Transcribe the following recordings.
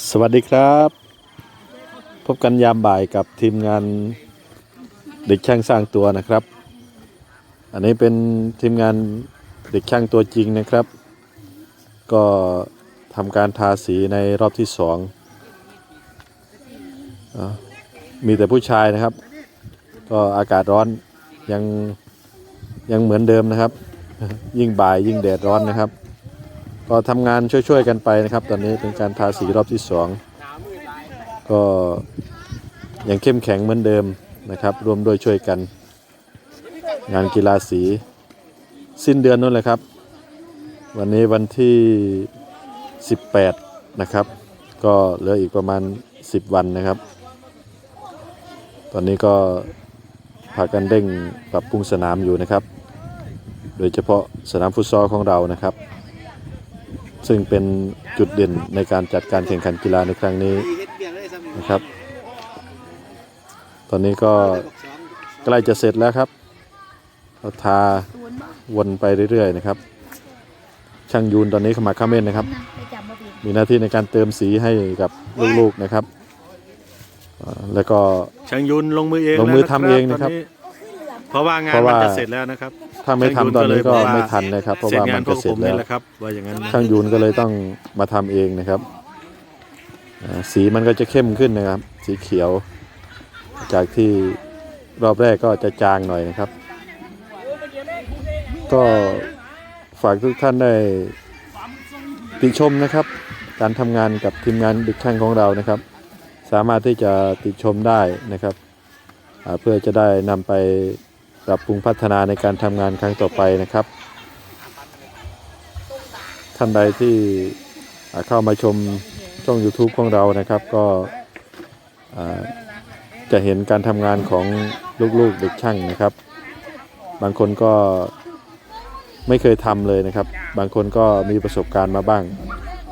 สวัสดีครับ พบกันยามบ่ายกับทีมงานเด็กช่างสร้างตัวนะครับ อันนี้เป็นทีมงานเด็กช่างตัวจริงนะครับ ก็ทำการทาสีในรอบที่สองอมีแต่ผู้ชายนะครับ ก็อากาศร้อนยังยังเหมือนเดิมนะครับ ยิ่งบ่ายยิ่งแดดร้อนนะครับ ก็ทำงานช่วยๆกันไปนะครับ ตอนนี้เป็นการทาสีรอบที่สองก็ยังเข้มแข็งเหมือนเดิมนะครับรวมด้วยช่วยกัน งานกีฬาสี สิ้นเดือนนู้นเลยครับ วันนี้วันที่ 18 นะครับ ก็เหลืออีกประมาณ 10 วันนะครับ ตอนนี้ก็พากันเร่งปรับปรุงสนามอยู่นะครับ โดยเฉพาะสนามฟุตซอลของเรานะครับ ซึ่งเป็นจุดเด่นในการจัดการแข่งขันกีฬาในครั้งนี้นะครับ ตอนนี้ก็ใกล้จะเสร็จแล้วครับเราทาวนไปเรื่อยๆนะครับ ช่างยูนตอนนี้ขมักเขม้นนะครับไปจับมาบีบมีหน้าที่ในการเติมสีให้กับลูกๆนะครับอ่าแล้วก็ช่างยุนลงมือเองลงมือแวทำเองนะครับต เพราะว่างานเพราะมันว่าจะเสร็จแล้วนะครับถ้าไม่ทำตอนนี้ก็ช่างยูนก็เลยบอกว่าไม่ทันนะครับเพราะเสร็จว่ามังานนพวจะกเสร็ผจมแล้นี่วแหละครับ ว่าอย่างนั้นนะช่างยูนก็เลยต้องมาทำเองนะครับอ่าสีมันก็จะเข้มขึ้นนะครับ สีเขียว จากที่รอบแรกก็จะจางหน่อยนะครับ ก็ฝากทุกท่านได้ติชมนะครับ การทำงานกับทีมงานเด็กช่างของเรานะครับ สามารถที่จะติชมได้นะครับอ่าเพื่อจะได้นำไป ปรับปรุงพัฒนาในการทำงานครั้งต่อไปนะครับ ท่านใดที่เข้ามาชมช่อง YouTube ของเรานะครับ ก็จะเห็นการทำงานของลูกๆเด็กช่างนะครับ บางคนก็ไม่เคยทำเลยนะครับ บางคนก็มีประสบการณ์มาบ้าง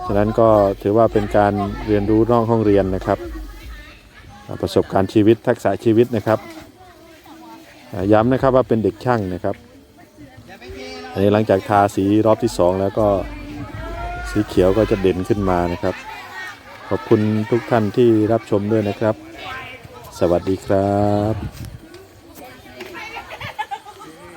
ฉะนั้นก็ถือว่าเป็นการเรียนรู้นอกห้องเรียนนะครับ ประสบการณ์ชีวิตทักษะชีวิตนะครับ ย้ำนะครับว่าเป็นเด็กช่างนะครับ อันนี้หลังจากทาสีรอบที่สองแล้วก็สีเขียวก็จะเด่นขึ้นมานะครับ ขอบคุณทุกท่านที่รับชมด้วยนะครับ สวัสดีครับ